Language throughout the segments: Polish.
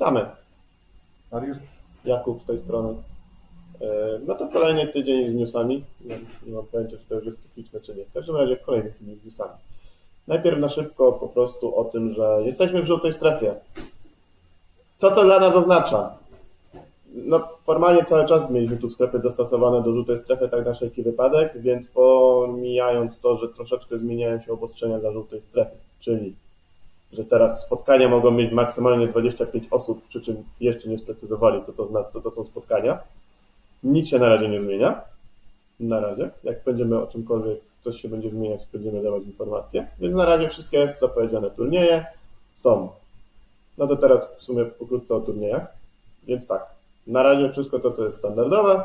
Witamy. Mariusz? Jakub z tej strony. E, No to kolejny tydzień z newsami. Nie, nie mam pojęcia, czy to już jest cykliczne, czy nie. W każdym razie kolejny tydzień z newsami. Najpierw na szybko po prostu o tym, że jesteśmy w żółtej strefie. Co to dla nas oznacza? No, formalnie cały czas mieliśmy tu sklepy dostosowane do żółtej strefy, tak na wszelki wypadek, więc pomijając to, że troszeczkę zmieniają się obostrzenia dla żółtej strefy, czyli że teraz spotkania mogą mieć maksymalnie 25 osób, przy czym jeszcze nie sprecyzowali, co to, zna, co to są spotkania. Nic się na razie nie zmienia. Na razie. Jak będziemy o czymkolwiek, coś się będzie zmieniać, będziemy dawać informacje. Więc na razie wszystkie zapowiedziane turnieje są. No to teraz w sumie pokrótce o turniejach. Więc tak, na razie wszystko to, co jest standardowe,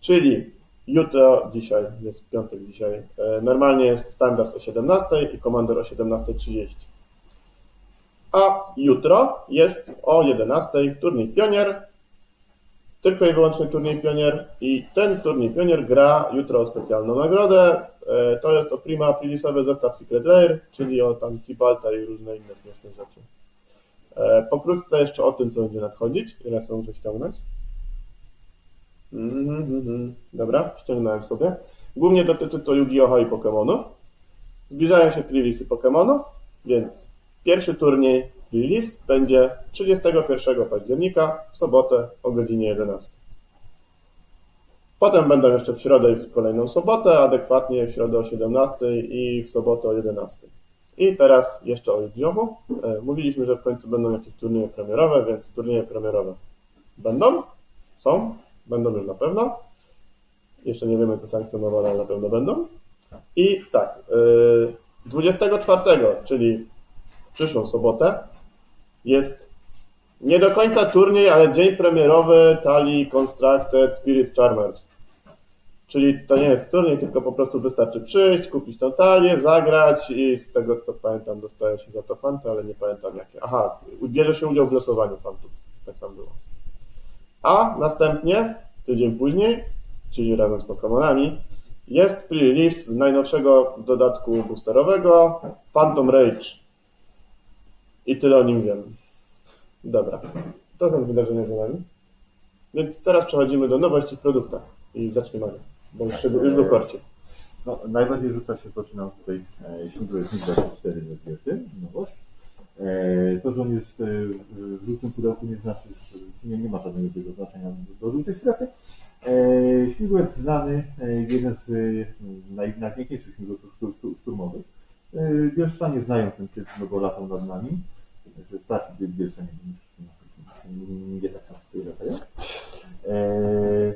czyli jutro, dzisiaj, jest piątek dzisiaj, e, normalnie jest standard o 17 i komandor o 17.30. A jutro jest o 11 turniej Pionier. Tylko i wyłącznie turniej Pionier. I ten turniej Pionier gra jutro o specjalną nagrodę. E, To jest o Prima Aprilisowy zestaw Secret Lair, czyli o tam Tibalta i różne inne śmieszne rzeczy. E, Pokrótce jeszcze o tym, co będzie nadchodzić. Ile są muszę ściągnąć. Mhm, mhm. Dobra, ściągnąłem sobie. Głównie dotyczy to Yu-Gi-Oh! i Pokémonów. Zbliżają się releasy Pokémonów, więc Pierwszy turniej release będzie 31 października w sobotę o godzinie 11. Potem będą jeszcze w środę i w kolejną sobotę, adekwatnie w środę o 17 i w sobotę o 11. I teraz jeszcze o Yu-Gi-Oh! E, Mówiliśmy, że w końcu będą jakieś turnieje premierowe, więc turnieje premierowe będą, są, będą już na pewno. Jeszcze nie wiemy, co sankcjonowane, ale na pewno będą. I tak, e, 24, czyli w przyszłą sobotę jest nie do końca turniej, ale dzień premierowy talii Constructed Spirit Charmers. Czyli to nie jest turniej, tylko po prostu wystarczy przyjść, kupić tą talię, zagrać i z tego co pamiętam dostaje się za to fanty, ale nie pamiętam jakie. Aha, bierze się udział w losowaniu fantów. Tak tam było. A następnie, tydzień później, czyli razem z Pokémonami, jest pre-release najnowszego dodatku boosterowego Phantom Rage. I tyle o nim wiem. Dobra, to są wydarzenia za nami. Więc teraz przechodzimy do nowości w produktach. I zaczniemy, bo już, już w korcie. No, najbardziej rzuca się to, tutaj e, śmigło jest 24 rozwiety, nowość. E, to, że on jest e, w żółtym pudełku nie znaczy, nie, nie ma żadnego znaczenia do, żółtej strefy. E, śmigłek znany, e, jeden z e, naj, najpiękniejszych sztur- szturmowych. E, Bielszczanie znają ten typ, no bo latał nad nami. Że starsi Bielszczanie, nie tak tutaj latają. E,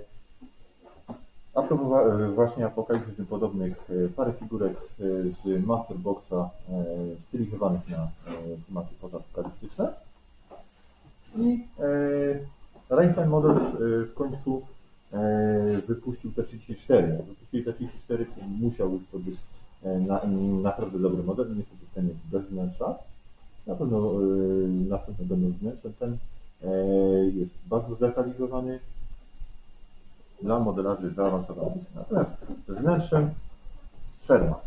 a propos e, właśnie apokalipsy podobnych, e, parę figurek e, z Masterboxa e, stylizowanych na e, tematy pozapokaliptyczne. I e, Rainfine Models e, w końcu e, wypuścił T34. Jak wypuścili T34, to musiał już to być e, na, naprawdę dobry model. Niestety ten jest bez wnętrza. Na pewno e, następne będą wnętrze. Ten e, jest bardzo zdetalizowany dla modelarzy zaawansowanych. Natomiast wnętrzem Sherman.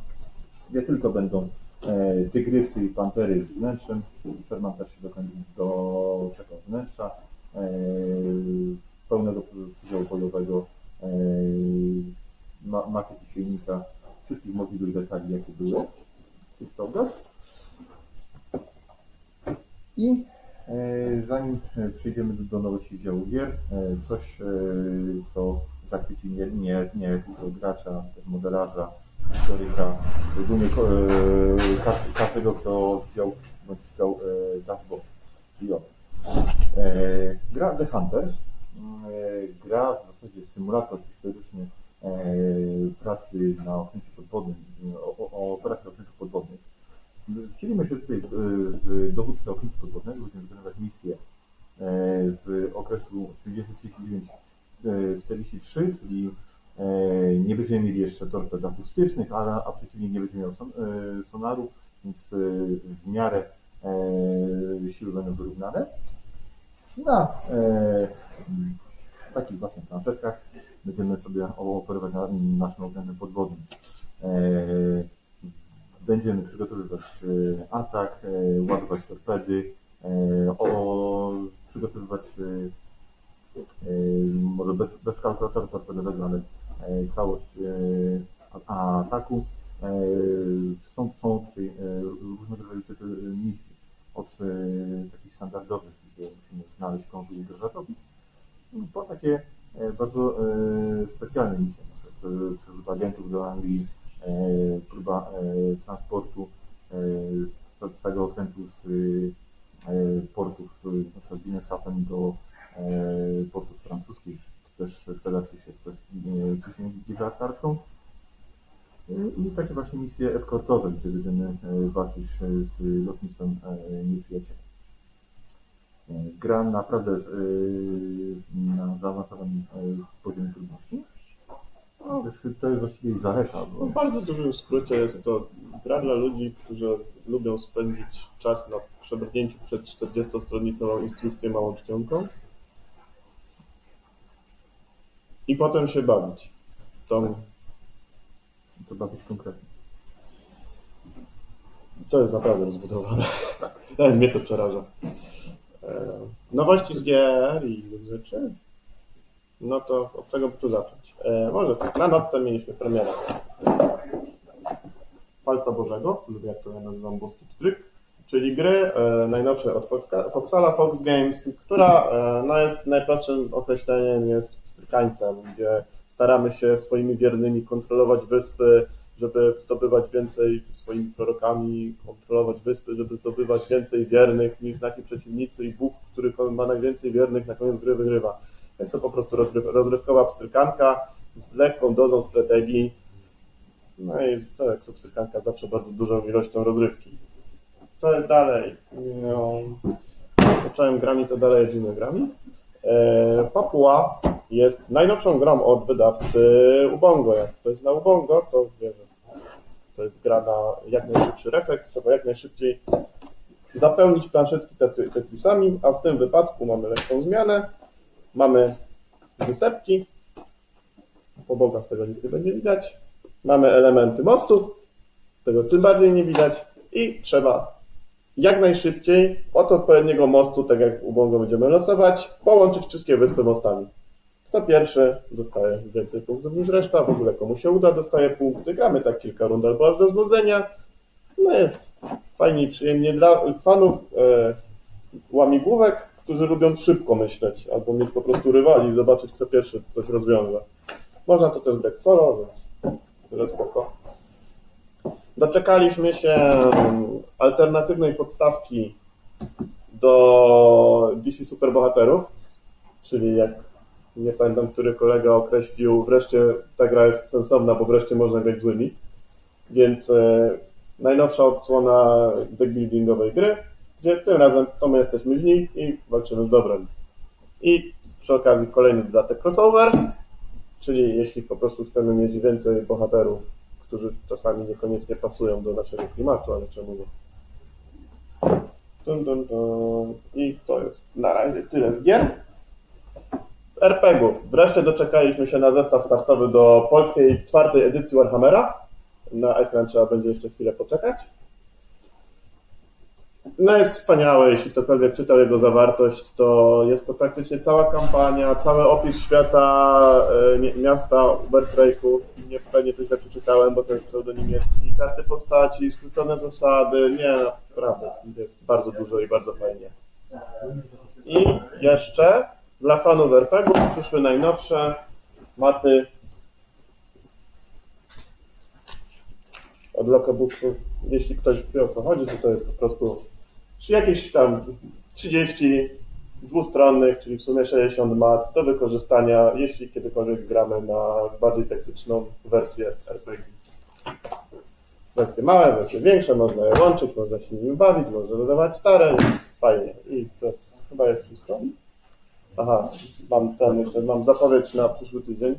Nie tylko będą e, tygrysy i pantery z wnętrzem, Sherman też się do czego wnętrza, pełnego podziału bojowego, e, ma, makiet i silnika, wszystkich możliwych detali jakie były w tych czołgach. I e, zanim e, przejdziemy do, nowości działu gier, e, coś, co zachwyci nie, nie, nie tylko gracza, modelarza, historyka, ogólnie każdego, kto widział bądź czytał Das Boss. I o. E, gra The Hunters. Mm, gra w zasadzie symulator historyczny pracy na okręcie podwodnym, o, o, o operacjach okrętów podwodnych. Wcielimy się tutaj w, w dowódcę okrętu podwodnego, będziemy wykonywać misję e, z okresu 30-43, czyli e, nie będziemy mieli jeszcze torped akustycznych, a, a przeciwnik nie będzie miał son, e, sonaru, więc e, w miarę e, siły będą wyrównane. Na e, takich właśnie planszetkach będziemy sobie operować na, naszym okrętem podwodnym. Będziemy przygotowywać e, atak, e, ładować torpedy, e, o, przygotowywać może bez, bez kalkulatora podstawowego, ale całość ataku. Y, Są, tutaj różnego rodzaju misji. Od takich standardowych, gdzie musimy znaleźć konwój uderzaczowski, po takie bardzo portów francuskich, też Federacji się przez e, ciśnienie Gibraltarską. Y, I takie właśnie misje eskortowe, gdzie będziemy e, walczyć e, z lotnictwem e, nieprzyjaciela. E, Gra naprawdę e, na zaawansowanym e, poziomie trudności. No, to jest- właściwie ich zaleta, No, bo w bardzo dużym skrócie jest to gra dla ludzi, którzy lubią spędzić czas na przebrnięciu przed 40-stronicową instrukcję małą czcionką i potem się bawić. To, trzeba być konkretny. to jest naprawdę rozbudowane. Nawet mnie to przeraża. E, Nowości z GR i rzeczy. No to od czego by tu zacząć? E, może tak, na nocce mieliśmy premierę Palca Bożego, lub jak to ja nazywam boski pstryk, czyli gry e, najnowszej od Foxa, Foxala Fox Games, która no jest najprostszym określeniem jest pstrykańcem, gdzie staramy się swoimi wiernymi kontrolować wyspy, żeby zdobywać więcej swoimi prorokami, kontrolować wyspy, żeby zdobywać więcej wiernych niż nasi przeciwnicy i Bóg, który ma najwięcej wiernych, na koniec gry wygrywa. Jest to po prostu rozryw, rozrywkowa pstrykanka z lekką dozą strategii. No i co jak to pstrykanka zawsze bardzo dużą ilością rozrywki. Co jest dalej? No, zacząłem grami, to dalej jedziemy grami. E, Papua jest najnowszą grą od wydawcy Ubongo. Jak ktoś zna Ubongo, to wie, że to jest gra na jak najszybszy refleks, trzeba jak najszybciej zapełnić planszetki tetrisami, a w tym wypadku mamy lekką zmianę. Mamy wysepki. Bokach z tego nic nie będzie widać. Mamy elementy mostu. Tego tym bardziej nie widać. I trzeba jak najszybciej od odpowiedniego mostu, tak jak u Bongo będziemy losować, połączyć wszystkie wyspy mostami. Kto pierwszy dostaje więcej punktów niż reszta, w ogóle komu się uda, dostaje punkty. Gramy tak kilka rund albo aż do znudzenia. No jest fajnie i przyjemnie dla fanów e, łamigłówek, którzy lubią szybko myśleć, albo mieć po prostu rywali i zobaczyć, kto pierwszy coś rozwiąże. Można to też grać solo, więc tyle spoko. Doczekaliśmy się mm, alternatywnej podstawki do DC Superbohaterów, czyli jak nie pamiętam, który kolega określił, wreszcie ta gra jest sensowna, bo wreszcie można grać złymi. Więc e, najnowsza odsłona deckbuildingowej gry, gdzie tym razem to my jesteśmy źli i walczymy z dobrem. I przy okazji kolejny dodatek crossover, czyli jeśli po prostu chcemy mieć więcej bohaterów, którzy czasami niekoniecznie pasują do naszego klimatu, ale czemu nie. Dun, dun, dun. I to jest na razie tyle z gier. Z RPG-ów. Wreszcie doczekaliśmy się na zestaw startowy do polskiej czwartej edycji Warhammera. Na ekran trzeba będzie jeszcze chwilę poczekać. No jest wspaniałe, jeśli ktokolwiek czytał jego zawartość, to jest to praktycznie cała kampania, cały opis świata e, mi- miasta Ubersreichu. Nie pewnie to źle przeczytałem, bo to jest pseudonimiecki. Karty postaci, skrócone zasady. Nie, naprawdę, jest bardzo dużo i bardzo fajnie. I jeszcze dla fanów RPG przyszły najnowsze maty od Lokobooku. Jeśli ktoś wie o co chodzi, to to jest po prostu czy jakieś tam 30 dwustronnych, czyli w sumie 60 mat do wykorzystania, jeśli kiedykolwiek gramy na bardziej techniczną wersję RPG. Wersje małe, wersje większe, można je łączyć, można się nimi bawić, można dodawać stare, fajnie. I to chyba jest wszystko. Aha, mam ten jeszcze, mam zapowiedź na przyszły tydzień.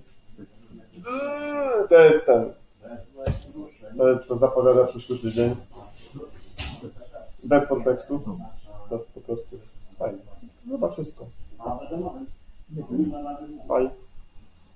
Eee, To jest ten. To, jest, to zapowiada przyszły tydzień. Bez podtekstu. To po prostu jest fajne. Chyba wszystko. Bye.